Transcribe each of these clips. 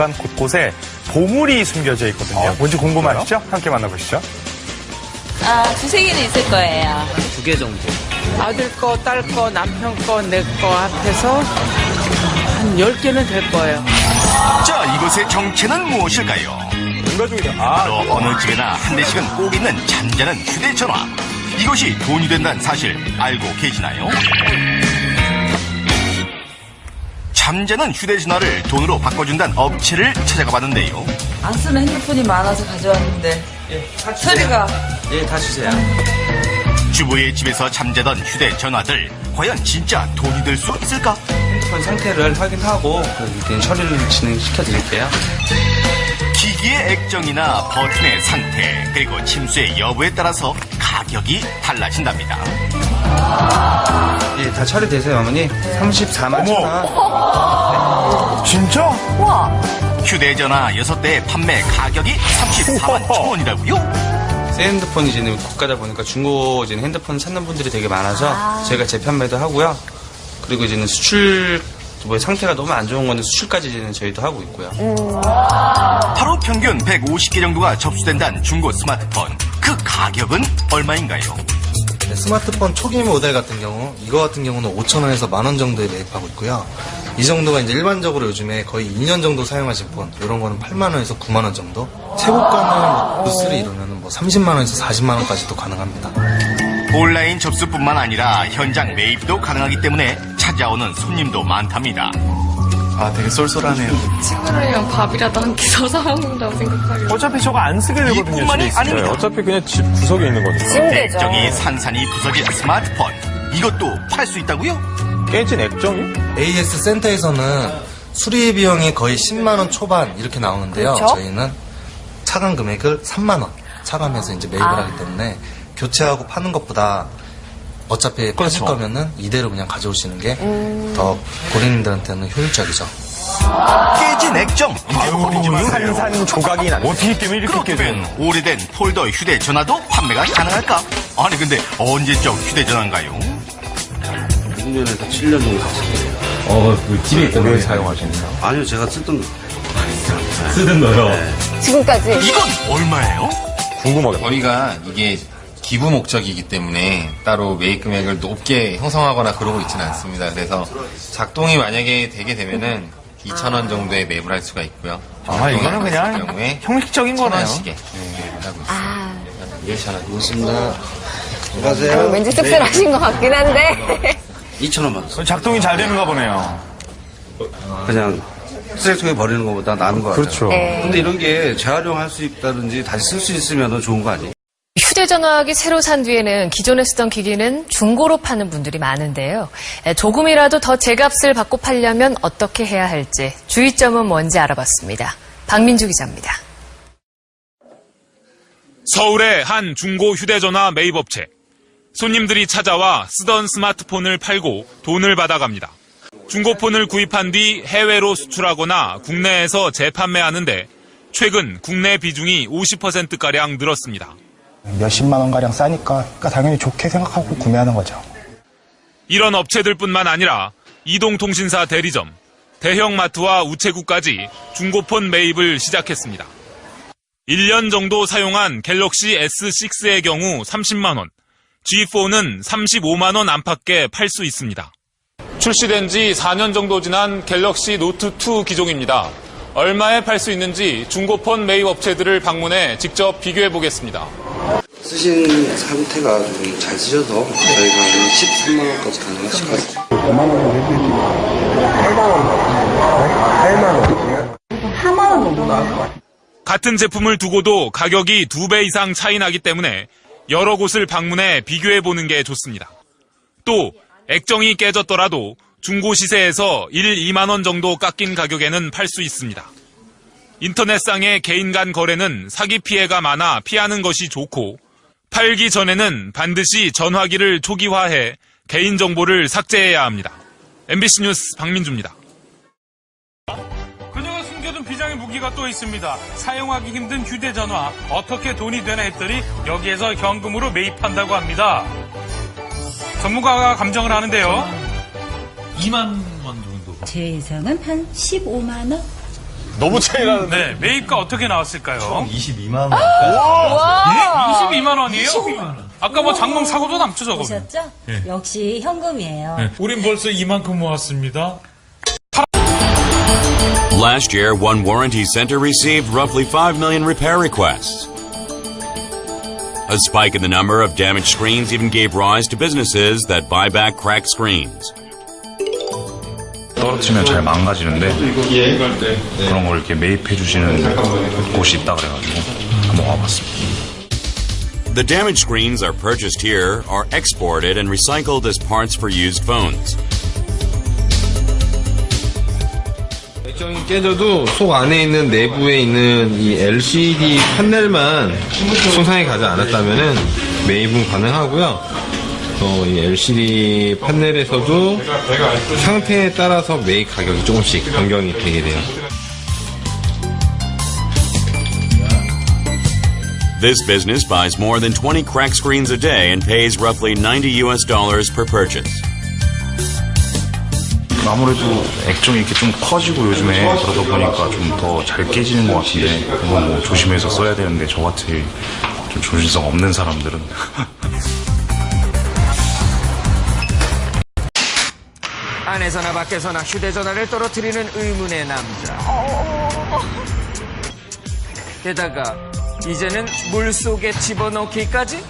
집안 곳곳에 보물이 숨겨져 있거든요. 뭔지 궁금하시죠? 함께 만나보시죠. 아, 두세 개는 있을 거예요. 두 개 정도. 아들 거, 딸 거, 남편 거, 내 거 합해서 한 10개는 될 거예요. 자, 이곳의 정체는 무엇일까요? 바로 어느 집에나 한 대씩은 꼭 있는 잠자는 휴대전화. 이것이 돈이 된다는 사실 알고 계시나요? 잠자는 휴대전화를 돈으로 바꿔준다는 업체를 찾아가 봤는데요. 안 쓰는 핸드폰이 많아서 가져왔는데. 소리가. 예, 다 주세요. 주부의 집에서 잠자던 휴대전화들 과연 진짜 돈이 될 수 있을까? 핸드폰 상태를 확인하고 일단 처리를 진행시켜 드릴게요. 기기의 액정이나 버튼의 상태 그리고 침수의 여부에 따라서 가격이 달라진답니다. 예, 다 처리되세요, 어머니. 34만 천 원. 진짜? 휴대전화 6대의 판매 가격이 34만 천 원이라고요? 새 핸드폰이 이제 고가다 보니까 중고 이제 핸드폰 찾는 분들이 되게 많아서 저희가 재판매도 하고요. 그리고 이제는 수출 뭐 상태가 너무 안 좋은 거는 수출까지 이제는 저희도 하고 있고요. 하루 평균 150개 정도가 접수된다는 중고 스마트폰. 그 가격은 얼마인가요? 네, 스마트폰 초기 모델 같은 경우 이거 같은 경우는 5천원에서 만원 정도에 매입하고 있고요. 이 정도가 이제 일반적으로 요즘에 거의 2년 정도 사용하신 폰 이런 거는 8만 원에서 9만 원 정도. 최고가는 뭐 부스를 이루면 뭐 30만 원에서 40만 원까지도 가능합니다. 온라인 접수뿐만 아니라 현장 매입도 가능하기 때문에 찾아오는 손님도 많답니다. 아, 되게 쏠쏠하네요. 친구들이랑 밥이라도 한끼 사서 먹는다고 생각하면 어차피 저거 안 쓰게 되거든요. 이뿐만이. 아닙니다. 어차피 그냥 집 구석에 있는 거니까. 액정이 산산이 부서진 스마트폰. 이것도 팔 수 있다고요? 깨진 액정이? AS 센터에서는 수리 비용이 거의 10만 원 초반 이렇게 나오는데요. 저희는 차감 금액을 3만 원 차감해서 이제 매입을 하기 때문에 교체하고 파는 것보다 어차피 파실 거면은 이대로 그냥 가져오시는 게 더 고객님들한테는 효율적이죠. 깨진 액정. 산산 조각이 나네. 어떻게 깨면 이렇게 깨져? 그렇다면 오래된 폴더 휴대전화도 판매가 가능할까? 아니 근데 언제적 휴대전화인가요? 6년에서 7년 정도 됐어요. 어, 그 집에 있던 왜 사용하시나요? 아니요, 제가 쓰던 거. 쓰던 거요? 지금까지 이건 얼마예요? 궁금하겠다. 저희가 이게 기부 목적이기 때문에 따로 매입 금액을 높게 형성하거나 그러고 있지는 않습니다. 그래서 작동이 만약에 되게 되면은 2,000원 정도에 매입을 할 수가 있고요. 아, 이거는 그냥 경우에 형식적인 거네요. 1,000원씩에 매입을 하고 있습니다. 예, 잘 고맙습니다. 안녕하세요. 어, 왠지 씁쓸하신 것 같긴 한데 2,000원 받았어요. 작동이 잘 되는가 보네요. 그냥 쓰레기통에 버리는 것보다 나은 것 같아요. 그렇죠. 네. 근데 이런 게 재활용할 수 있다든지 다시 쓸 수 있으면 좋은 거 아니에요? 휴대전화기 새로 산 뒤에는 기존에 쓰던 기기는 중고로 파는 분들이 많은데요. 에, 조금이라도 더 제값을 받고 팔려면 어떻게 해야 할지 주의점은 뭔지 알아봤습니다. 박민주 기자입니다. 서울의 한 중고 휴대전화 매입업체. 손님들이 찾아와 쓰던 스마트폰을 팔고 돈을 받아갑니다. 중고폰을 구입한 뒤 해외로 수출하거나 국내에서 재판매하는데 최근 국내 비중이 50%가량 늘었습니다. 몇십만 원가량 싸니까 그러니까 당연히 좋게 생각하고 구매하는 거죠. 이런 업체들뿐만 아니라 이동통신사 대리점, 대형마트와 우체국까지 중고폰 매입을 시작했습니다. 1년 정도 사용한 갤럭시 S6의 경우 30만원, G4는 35만원 안팎에 팔 수 있습니다. 출시된 지 4년 정도 지난 갤럭시 노트2 기종입니다. 얼마에 팔 수 있는지 중고폰 매입 업체들을 방문해 직접 비교해 보겠습니다. 쓰신 상태가 좀 잘 쓰셔서 저희가 한 13만 원까지 가능하실 것 같아요. 같은 제품을 두고도 가격이 두 배 이상 차이 나기 때문에 여러 곳을 방문해 비교해 보는 게 좋습니다. 또 액정이 깨졌더라도 중고 시세에서 1, 2만 원 정도 깎인 가격에는 팔 수 있습니다. 인터넷상의 개인 간 거래는 사기 피해가 많아 피하는 것이 좋고 팔기 전에는 반드시 전화기를 초기화해 개인 정보를 삭제해야 합니다. MBC 뉴스 박민주입니다. 그녀가 숨겨둔 비장의 무기가 또 있습니다. 사용하기 힘든 휴대전화 어떻게 돈이 되나 했더니 여기에서 현금으로 매입한다고 합니다. 전문가가 감정을 하는데요. 2만 원 정도. 제 예상은 한 15만 원? 너무 차이 나는데. 네, 매입가 어떻게 나왔을까요? 22만 원. 예? 22만 원이에요? 아까 뭐 장롱 사고도 남죠, 저거. 보셨죠? 예. 역시 현금이에요. 네. 우린 벌써 이만큼 모았습니다. Last year, one warranty center received roughly 5 million repair requests. A spike in the number of damaged screens even gave rise to businesses that buy back cracked screens. 떨어뜨리면 잘 망가지는데 그런 걸 이렇게 매입해 주시는 곳이 있다 그래가지고 한번 와봤습니다. The damaged screens are purchased here, are exported, and recycled as parts for used phones. 액정이 깨져도 속 안에 있는 내부에 있는 이 LCD 판넬만 손상이 가지 않았다면은 매입은 가능하고요. 어, 이 LCD 판넬에서도 상태에 따라서 매입 가격이 조금씩 변경이 되게 돼요. This business buys more than 20 cracked screens a day and pays roughly 90 US dollars per purchase. 아무래도 액정이 이렇게 좀 커지고 요즘에 그러다 보니까 좀 더 잘 깨지는 것 같은데 이건 뭐 조심해서 써야 되는데 저같이 좀 조심성 없는 사람들은 안에서나 밖에서나 휴대전화를 떨어뜨리는 의문의 남자. 게다가 이제는 물 속에 집어넣기까지?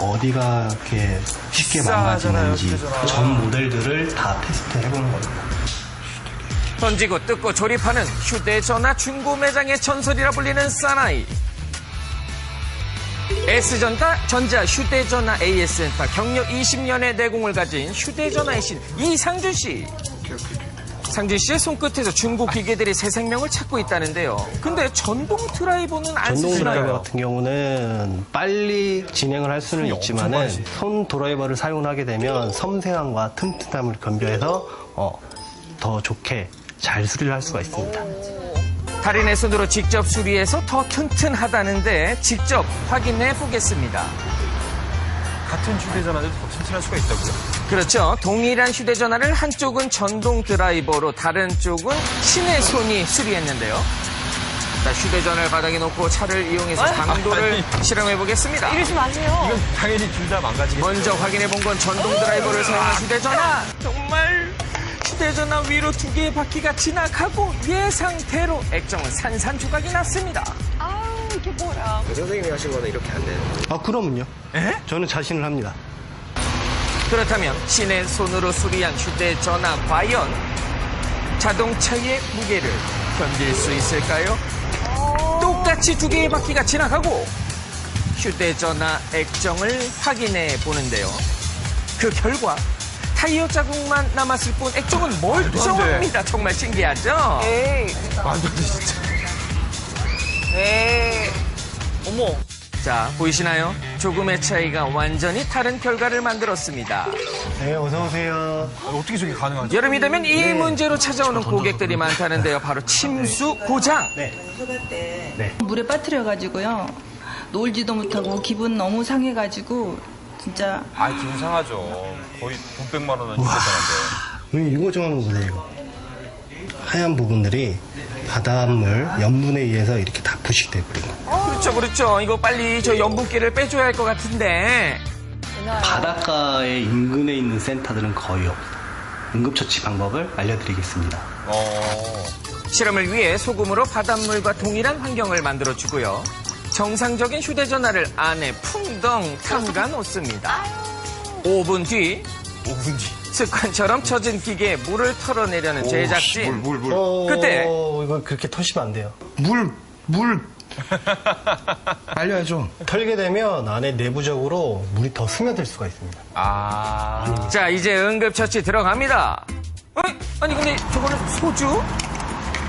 어디가 이렇게 쉽게 망가지는지 전 모델들을 다 테스트 해보는 겁니다. 던지고 뜯고 조립하는 휴대전화 중고 매장의 전설이라 불리는 사나이. S전자 전자 휴대전화 AS센터 경력 20년의 내공을 가진 휴대전화의 신 이상준 씨. 상준 씨의 손끝에서 중고 기계들이 새 생명을 찾고 있다는데요. 근데 전동 드라이버는 안 전동 드라이버 쓰시나요? 같은 경우는 빨리 진행을 할 수는 있지만은 손 드라이버를 사용하게 되면 섬세함과 튼튼함을 겸비해서 어, 더 좋게 잘 수리를 할 수가 있습니다. 달인의 손으로 직접 수리해서 더 튼튼하다는데 직접 확인해 보겠습니다. 같은 휴대전화도 더 튼튼할 수가 있다고요? 그렇죠. 동일한 휴대전화를 한쪽은 전동 드라이버로 다른 쪽은 신의 손이 수리했는데요. 자, 휴대전화를 바닥에 놓고 차를 이용해서 강도를 실험해 보겠습니다. 이러지 마세요. 이건 당연히 둘 다 망가지겠죠. 먼저 확인해 본 건 전동 드라이버를 사용한 휴대전화. 정말 휴대전화 위로 두 개의 바퀴가 지나가고 예상대로 액정은 산산조각이 났습니다. 아우, 이게 뭐야. 선생님이 하신 거는 이렇게 안 돼요. 아, 그럼요. 저는 자신을 합니다. 그렇다면 신의 손으로 수리한 휴대전화 과연 자동차의 무게를 견딜 수 있을까요? 똑같이 두 개의 바퀴가 지나가고 휴대전화 액정을 확인해 보는데요. 그 결과 타이어 자국만 남았을 뿐 액정은 멀쩡합니다. 정말 신기하죠? 에이. 말도 안 돼, 진짜. 에이. 어머. 자, 보이시나요? 조금의 차이가 완전히 다른 결과를 만들었습니다. 네, 어서오세요. 어떻게 저게 가능하지? 여름이 되면 이 문제로 찾아오는 고객들이 많다는데요. 바로 침수 고장. 물에 빠뜨려가지고요. 놀지도 못하고 기분 너무 상해가지고 진짜 아, 기분 상하죠. 거의 돈 100만 원은 휴대전화인데. 이거 좀 한번 보세요. 하얀 부분들이 바닷물, 염분에 의해서 이렇게 다 부식돼 버리고. 그렇죠, 그렇죠. 이거 빨리 저 염분기를 빼줘야 할 것 같은데. 바닷가의 인근에 있는 센터들은 거의 없어요. 응급처치 방법을 알려드리겠습니다. 실험을 위해 소금으로 바닷물과 동일한 환경을 만들어주고요. 정상적인 휴대전화를 안에 풍덩 담가 놓습니다. 5분 뒤. 5분 뒤. 습관처럼 젖은 기계에 물을 털어내려는 제작진. 그때 어, 이거 그렇게 터시면 안 돼요. 물, 물. 알려야죠. 털게 되면 안에 내부적으로 물이 더 스며들 수가 있습니다. 아. 자, 이제 응급처치 들어갑니다. 어? 아니, 근데 저거는 소주?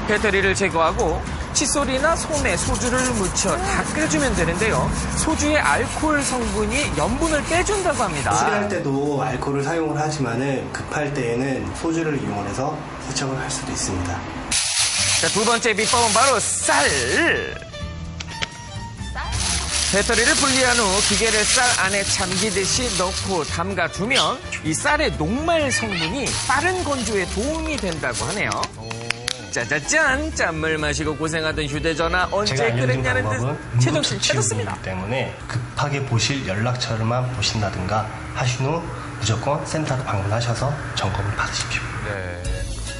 배터리를 제거하고 칫솔이나 솜에 소주를 묻혀 닦아주면 되는데요. 소주의 알코올 성분이 염분을 빼준다고 합니다. 수리할 때도 알코올을 사용을 하지만은 급할 때에는 소주를 이용해서 세척을 할 수도 있습니다. 자, 두 번째 비법은 바로 쌀. 배터리를 분리한 후 기계를 쌀 안에 잠기듯이 넣고 담가두면 이 쌀의 녹말 성분이 빠른 건조에 도움이 된다고 하네요. 짜자짠 짠물 마시고 고생하던 휴대전화 언제 제가 알려드린 끄랬냐는 방법은 듯 차렸습니다. 요금이기 때문에 급하게 보실 연락처를만 보신다든가 하신 후 무조건 센터로 방문하셔서 점검을 받으십시오.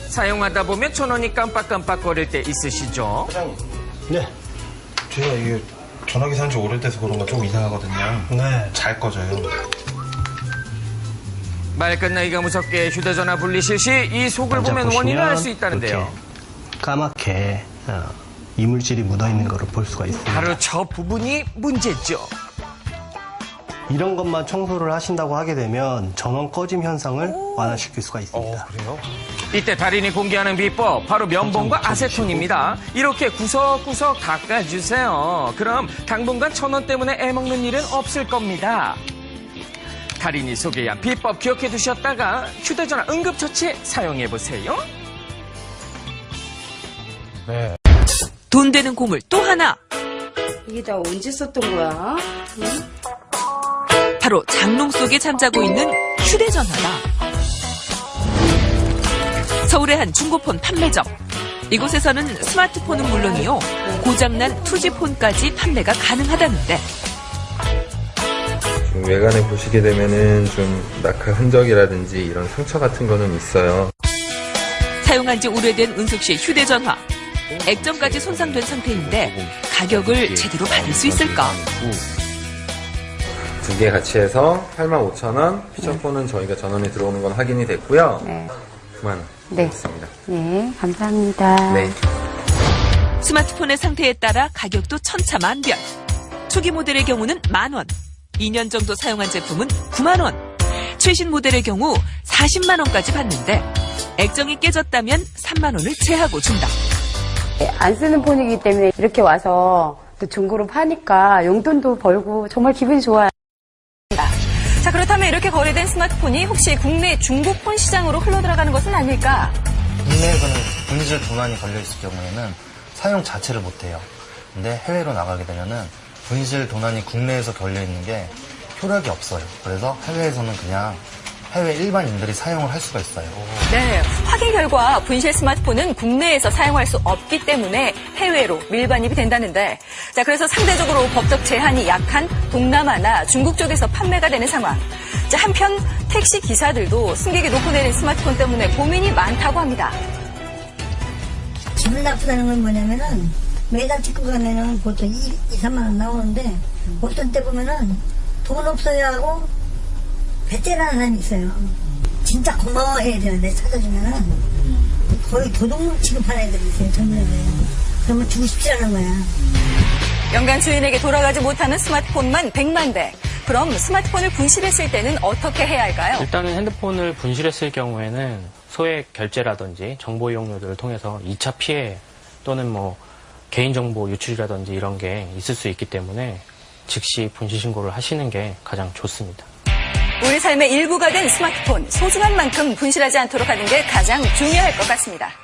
사용하다 보면 전원이 깜빡깜빡거릴 때 있으시죠? 네. 제가 이게 전화기 산지 오래돼서 그런가 좀 이상하거든요. 네. 잘 꺼져요. 말 끝나기가 무섭게 휴대전화 분리 실 시 이 속을 보면 원인을 알 수 있다는데요. 까맣게 어, 이물질이 묻어 있는 것을 볼 수가 있습니다. 바로 저 부분이 문제죠. 이런 것만 청소를 하신다고 하게 되면 전원 꺼짐 현상을 완화시킬 수가 있습니다. 그래요? 이때 달인이 공개하는 비법 바로 면봉과 아세톤입니다. 이렇게 구석구석 닦아주세요. 그럼 당분간 천 원 때문에 애먹는 일은 없을 겁니다. 달인이 소개한 비법 기억해 두셨다가 휴대전화 응급처치에 사용해 보세요. 네. 돈 되는 고물 또 하나. 이게 다 언제 썼던 거야? 응? 바로 장롱 속에 잠자고 있는 휴대전화다. 서울의 한 중고폰 판매점. 이곳에서는 스마트폰은 물론이요. 고장난 투지폰까지 판매가 가능하다는데 좀 외관에 보시게 되면은 좀 낙하 흔적이라든지 이런 상처 같은 거는 있어요. 사용한 지 오래된 은숙 씨의 휴대전화. 액정까지 손상된 상태인데 가격을 제대로 받을 수 있을까? 두 개 같이 해서 85,000원, 피처폰은 저희가 전원에 들어오는 건 확인이 됐고요. 네. 9만원. 네. 있습니다. 네, 감사합니다. 네. 스마트폰의 상태에 따라 가격도 천차만별. 초기 모델의 경우는 만 원, 2년 정도 사용한 제품은 9만 원, 최신 모델의 경우 40만 원까지 받는데 액정이 깨졌다면 3만 원을 제하고 준다. 네, 안 쓰는 폰이기 때문에 이렇게 와서 또 중고로 파니까 용돈도 벌고 정말 기분이 좋아요. 자, 그렇다면 이렇게 거래된 스마트폰이 혹시 국내 중고폰 시장으로 흘러들어가는 것은 아닐까? 국내에서는 분리질 도난이 걸려있을 경우에는 사용 자체를 못해요. 근데 해외로 나가게 되면은 분리질 도난이 국내에서 걸려있는 게 효력이 없어요. 그래서 해외에서는 그냥 해외 일반인들이 사용을 할 수가 있어요. 네, 확인 결과 분실 스마트폰은 국내에서 사용할 수 없기 때문에 해외로 밀반입이 된다는데, 자, 그래서 상대적으로 법적 제한이 약한 동남아나 중국 쪽에서 판매가 되는 상황. 자, 한편 택시 기사들도 승객이 놓고 내린 스마트폰 때문에 고민이 많다고 합니다. 기분 나쁘다는 건 뭐냐면은 매달 찍고 가면은 보통 2, 2 3만 원 나오는데 어떤 때 보면은 돈 없어야 하고 배째라는 사람이 있어요. 진짜 고마워해야 되는데 찾아주면은 거의 도둑 취급하는 애들이 있어요. 애들. 그러면 주고 싶지 않은 거야. 연간 주인에게 돌아가지 못하는 스마트폰만 100만 대. 그럼 스마트폰을 분실했을 때는 어떻게 해야 할까요? 일단은 핸드폰을 분실했을 경우에는 소액 결제라든지 정보 이용료들을 통해서 2차 피해 또는 뭐 개인정보 유출이라든지 이런 게 있을 수 있기 때문에 즉시 분실 신고를 하시는 게 가장 좋습니다. 우리 삶의 일부가 된 스마트폰, 소중한 만큼 분실하지 않도록 하는 게 가장 중요할 것 같습니다.